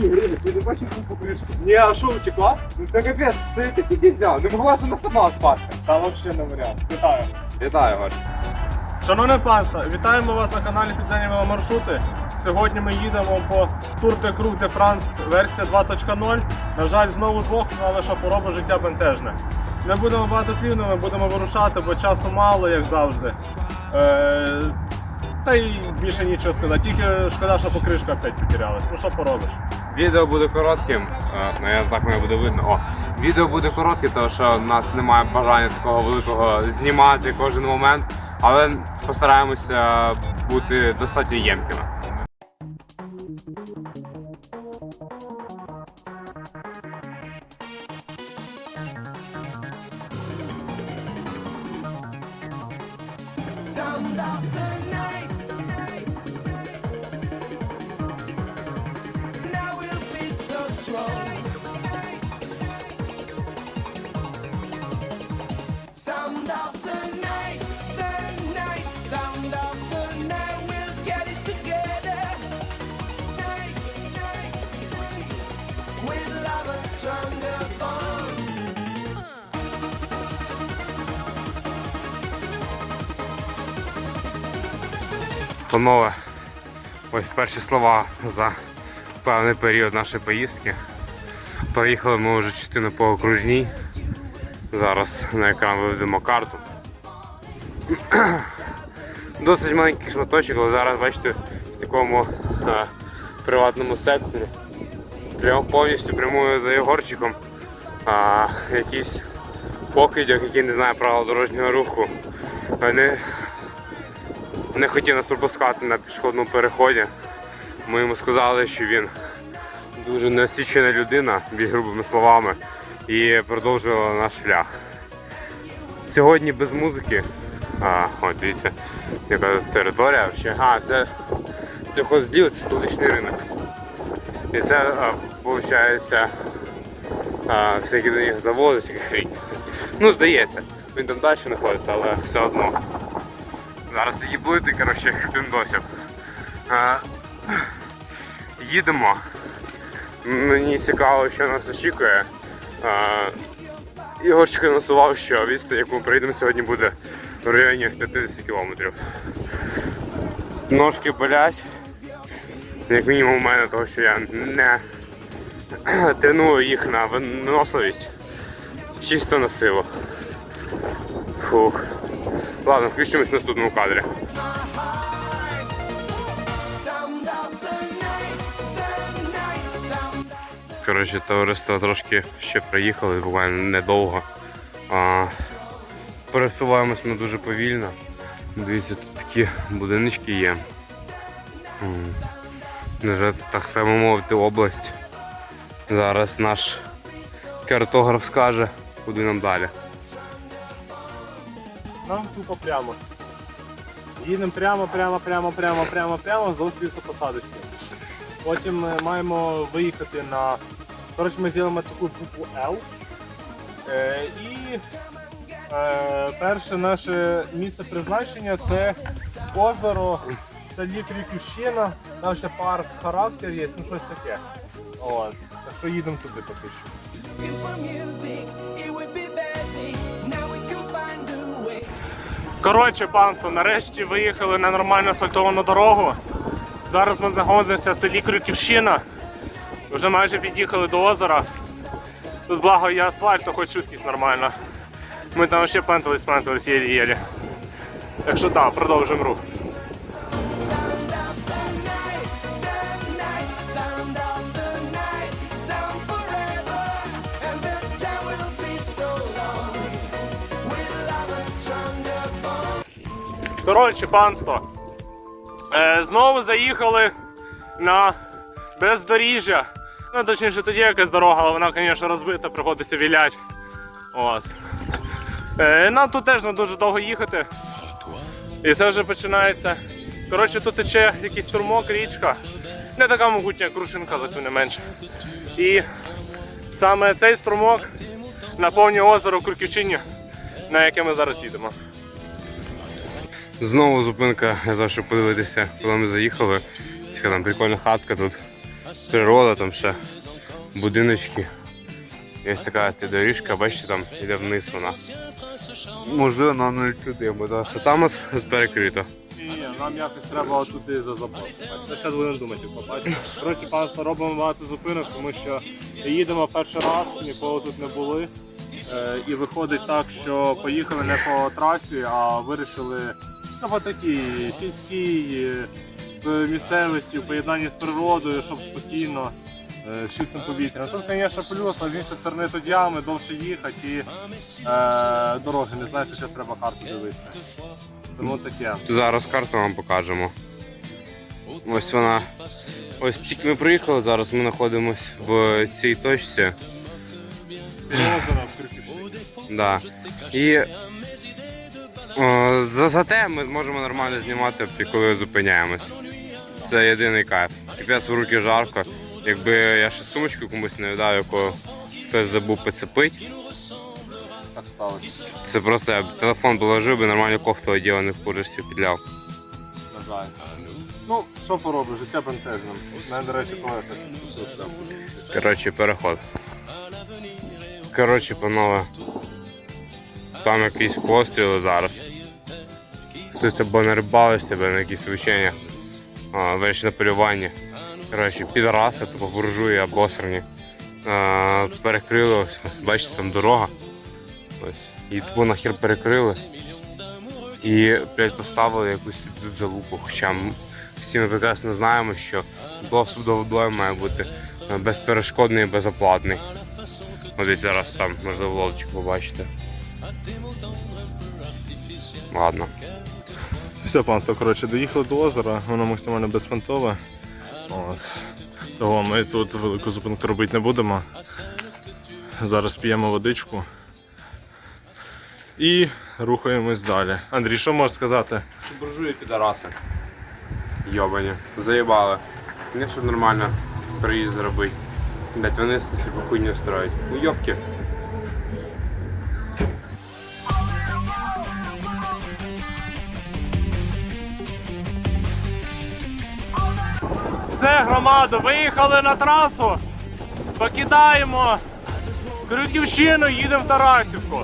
Ти не бачиш цю покришку? Ні, а що утекла? Ну та капець, стоїть сидіть взяв. Не могла вона сама впасти. Та взагалі не варіант. Вітаю. Вітаю вас. Шановне панство, вітаємо вас на каналі Підземні веломаршрути. Сьогодні ми їдемо по Tour de Cru de France версія 2.0. На жаль, знову двох, ну, але що поробить життя бентежне. Не будемо багатослівними, будемо вирушати, бо часу мало, як завжди. Е, та й більше нічого сказати. Тільки шкода, що покришка опять потерялась. Ну що поробиш? Відео буде коротким. Ну я так мене буде видно. О, відео буде коротке, тому що в нас немає бажання такого великого знімати кожен момент, але постараємося бути достатньо ємкими. Sound of the night. Панове, ось перші слова за певний період нашої поїздки. Проїхали ми вже частину по окружній. Зараз на екран виведемо карту. Досить маленький шматочок, але зараз бачите в такому е, приватному секторі. Прямо повністю прямую за Єгорчиком. А, якийсь покидьок, який не знає правил дорожнього руху. Вони не хотів нас пропускати на пішохідному переході. Ми йому сказали, що він дуже неосвічена людина, більш грубими словами, і продовжували наш шлях. Сьогодні без музики. А, от дивіться, яка територія. Ще. А, це, це вход зліва, це столичний ринок. І це, виходить, всякі до них заводи, всякі хрінь. Ну, здається, він там далі знаходиться, але все одно. Зараз такі плити, коротше, як. Їдемо. Мені цікаво, що нас очікує. Ігорчик анонсував, що відстань, яку ми приїдемо сьогодні, буде в районі 50 кілометрів. Ножки болять. Як мінімум у мене, того, що я не треную їх на виносливість. Чисто на силу. Фух. Ладно, включимось в наступному кадрі. Коротше, товариство трошки ще приїхали, буквально недовго. А, пересуваємось ми дуже повільно. Дивіться, тут такі будиночки є. На жаль, це так само мовити область. Зараз наш картограф скаже, куди нам далі. Нам тупо прямо. Їдемо прямо, прямо, прямо, прямо, прямо, прямо вздовж лісопосадочки. Потім ми маємо виїхати на. Коротше, ми зробимо таку букву L. Е, і е, перше наше місце призначення це озеро в селі Криківщина. Там ще парк характер є, ну щось таке. От. Так що їдемо туди поки що. Коротше, панство, нарешті виїхали на нормальну асфальтовану дорогу. Зараз ми знаходимося в селі Крюківщина. Вже майже під'їхали до озера. Тут благо є асфальт, то хоч швидкість нормальна. Ми там ще пентались, пентались єлі-єлі. Так що так, продовжуємо рух. Коротше, панство. Е, знову заїхали на бездоріжжя. Ну, точніше, тоді якась дорога, але вона, звісно, розбита, приходиться вілять. От. Е, нам тут теж не дуже довго їхати. І це вже починається. Коротше, тут тече якийсь струмок, річка. Не така могутня як крушинка, але тим не менше. І саме цей струмок наповнює озеро в Курківщині, на яке ми зараз їдемо. Знову зупинка для того, щоб подивитися, куди ми заїхали. Така там прикольна хатка тут. природа, там ще будиночки. Є така доріжка, бачите, там йде вниз вона. Можливо, на не туди, бо зараз там перекрито. Ні, нам якось треба туди за забор. Ми зараз будемо думати, побачимо. Коротше, панство, робимо багато зупинок, тому що їдемо перший раз, ніколи тут не були. Е, і виходить так, що поїхали не по трасі, а вирішили ну, по такій сільській е, місцевості, в поєднанні з природою, щоб спокійно. е, з Чистим повітрям. Тут, звісно, плюс, але з іншої сторони тут ями, довше їхати і е, дороги. Не знаю, що зараз треба карту дивитися. Тому таке. Зараз карту вам покажемо. Ось вона. Ось тільки ми приїхали, зараз ми знаходимося в цій точці. Озеро в. Да. І зате ми зможемо нормально знімати, коли зупиняємось. Це єдиний кайф. Капець в руки жарко. Якби я ще сумочку комусь не віддав, яку хтось забув поцепити, Так сталося, це просто я б телефон положив би, нормально кофту одів, а не в курсі підляв. на жаль. Ну, що поробиш, життя бентежним. Мене, до речі, колеса. Коротше, переход. Коротше, панове. Там якісь постріли зараз. Хтось або на рибалці, або на якісь вчення. Вирішили на полюванні. Коротше, підраси, тупо буржуї або срані. Перекрили ось. Бачите, там дорога. Ось. І тупо нахер перекрили. І, блядь, поставили якусь тут залупу. Хоча всі ми прекрасно знаємо, що доступ до водою має бути е, безперешкодний і безоплатний. І зараз там, можливо, лодочку побачите. Ладно. Все, панство, коротше, доїхали до озера, воно максимально безпонтове. От. Того ми тут велику зупинку робити не будемо. Зараз п'ємо водичку і рухаємось далі. Андрій, що можеш сказати? Буржуї підараси. Йобані. Заїбали. Вони щоб нормально приїзд зробити. Блять, вони типу хуйню строять. Уйобки. Все, громада, виїхали на трасу. Покидаємо Крюківщину, їдемо в Тарасівку.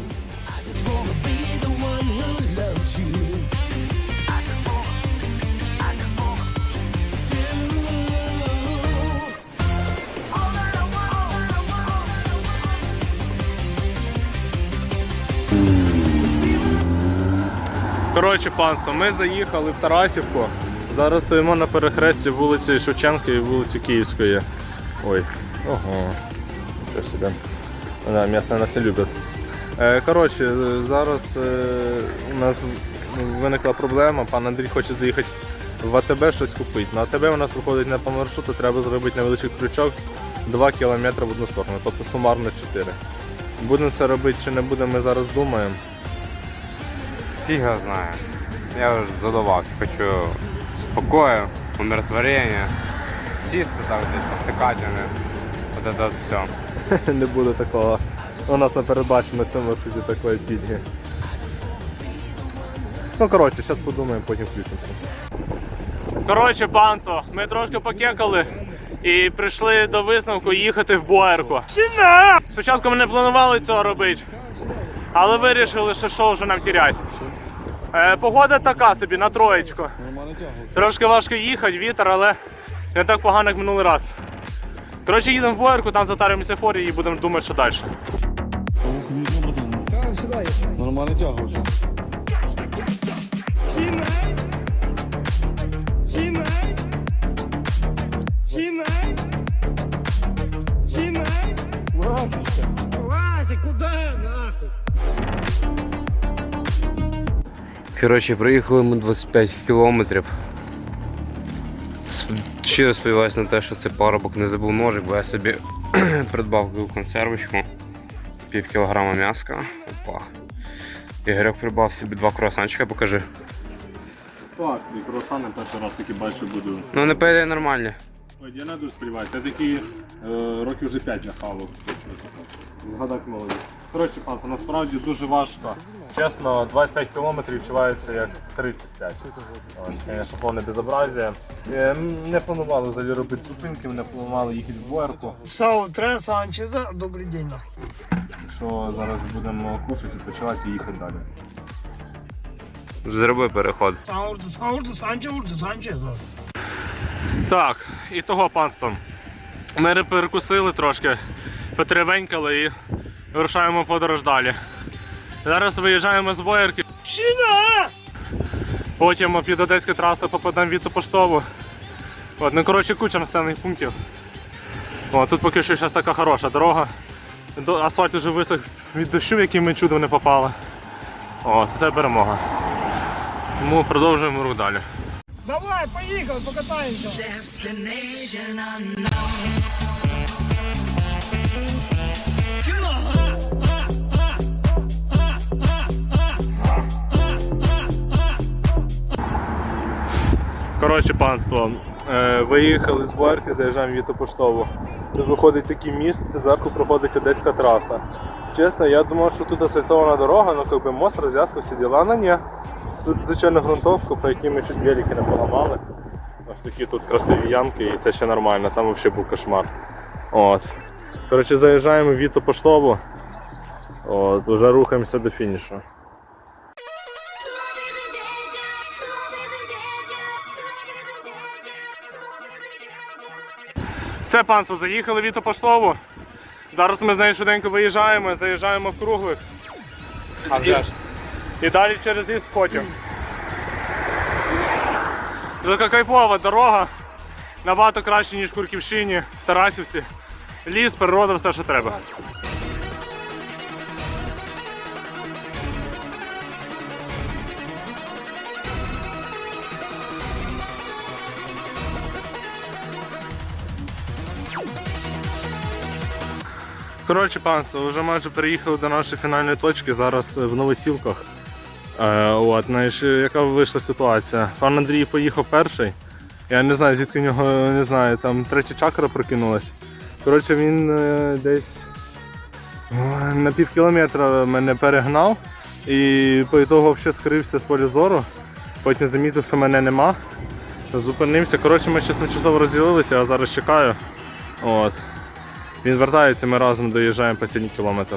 Коротше, панство, ми заїхали в Тарасівку. Зараз стоїмо на перехресті вулиці Шевченка і вулиці Київської. Ой, ого. Що собі. Да, місто нас не люблять. Е, коротше, е, зараз е, у нас виникла проблема. Пан Андрій хоче заїхати в АТБ щось купити. На АТБ у нас виходить не по маршруту, треба зробити невеличкий крючок 2 км в одну сторону, тобто сумарно 4. Будемо це робити чи не будемо, ми зараз думаємо. Фіга знає. Я вже задавався, хочу спокою, умиротворення, сісти там десь не от це все. не буде такого. У нас не передбачено на цьому маршруті такої пільги. Ну, коротше, зараз подумаємо, потім включимося. Коротше, панство, ми трошки покекали і прийшли до висновку їхати в Буерку. Спочатку ми не планували цього робити, але вирішили, що що вже нам тірять. Е, погода така собі, на троєчку. Трошки важко їхати, вітер, але не так погано, як минулий раз. Коротше, їдемо в Боярку, там затаримося форі і будемо думати, що далі. Нормально тяга вже. Коротше, проїхали ми 25 кілометрів. Щиро сподіваюся на те, що цей парубок не забув ножик, бо я собі придбав консервочку, пів кілограма м'яска. Опа. Ігорьок придбав собі два круасанчика, покажи. Так, і круасани перший раз таки бачу буду. Ну не пойде нормально. Ой, я не дуже сподіваюся, я такі е, років вже 5 не хавав. Згадати молоді. Коротше, пан, це насправді дуже важко Чесно, 25 кілометрів відчувається як 35. Ось, Звісно, повне безобразія. Е, Не планували взагалі робити зупинки, не планували їхати в боярку. Сау Трен Санчеза, добрий день. Що зараз будемо кушати, відпочивати і їхати далі. Зроби переход. Так, і того панство. Ми перекусили трошки, потеревенькали і вирушаємо подорож далі. Зараз виїжджаємо з боярки, Щіна! потім під Одеську трасу попадемо в Вітопоштову. От, ну коротше куча населених пунктів. О, тут поки що зараз така хороша дорога. Асфальт вже висох від дощу, яким ми чудом не попали. О, це перемога. Тому продовжуємо рух далі. Давай, поїхали, покатаємося. Коротше, панство, е, виїхали з Боярки, заїжджаємо в Вітопоштову. Тут виходить такий міст, зверху проходить одеська траса. Чесно, я думав, що тут асфальтована дорога, але как би мост, розв'язка, всі діла, але ні. Тут звичайно грунтовка, по якій ми чуть велики не поламали. Ось такі тут красиві ямки і це ще нормально, там взагалі був кошмар. От. Коротше, заїжджаємо в Вітопоштову. От, вже рухаємося до фінішу. Все, панство, заїхали в Вітопоштову. Зараз ми з нею швиденько виїжджаємо, заїжджаємо в круглих. А вже ж. І далі через ліс потім. Така кайфова дорога. Набагато краще, ніж в Курківщині, в Тарасівці. Ліс, природа, все, що треба. Коротше, панство, вже майже приїхали до нашої фінальної точки. Зараз е, в Новосілках. Е, от, знаєш, яка вийшла ситуація? Пан Андрій поїхав перший. Я не знаю, звідки в нього не знаю, там третя чакра прокинулась. Коротше, він е, десь е, на пів кілометра мене перегнав і по ітогу взагалі скрився з поля зору. Потім замітив, що мене нема. Зупинився. Коротше, ми ще тимчасово розділилися, а зараз чекаю. От. Він вертається, ми разом доїжджаємо останній кілометр.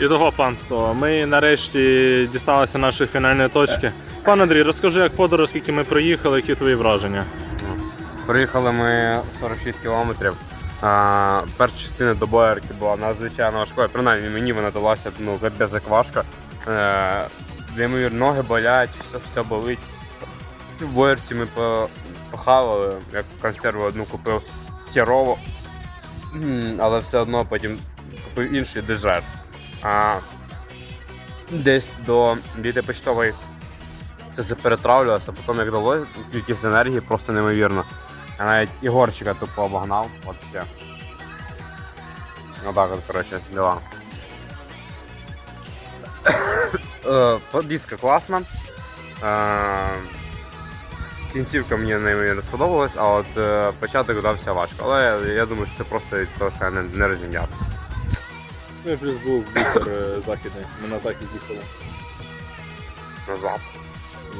І того панство. Ми нарешті дісталися нашої фінальної точки. Пан Андрій, розкажи, як подорож, скільки ми проїхали, які твої враження? Проїхали ми 46 кілометрів. А, перша частина до Боярки була надзвичайно важкою. Принаймні мені вона далася ну, як важко. Е, ноги болять, все, все болить. В Боярці ми похавали, як консерву одну купив херово, але все одно потім купив інший дежер. А, десь до Віти Почтової це все перетравлювалося, потім як дало кількість енергії просто неймовірно. Я навіть Ігорчика тупо обогнав, от ще. Отак от, коротше, дела. Е, класна. Е, Кінцівка мені неймовірно сподобалась, а от е, початок дався важко. Але я, думаю, що це просто від того, що я не, не розім'явся. Ну і плюс був вітер західний. Ми на захід їхали. На запад.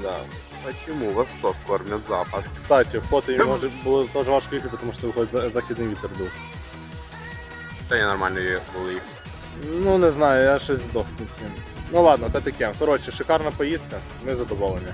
Да. Почему? Восток кормят запад. Кстати, в поті може було теж важко їхати, тому що це виходить за- західний вітер був. Та я нормально були їх. Ну не знаю, я щось здохну цим. Ну ладно, та таке. Коротше, шикарна поїздка, ми задоволені.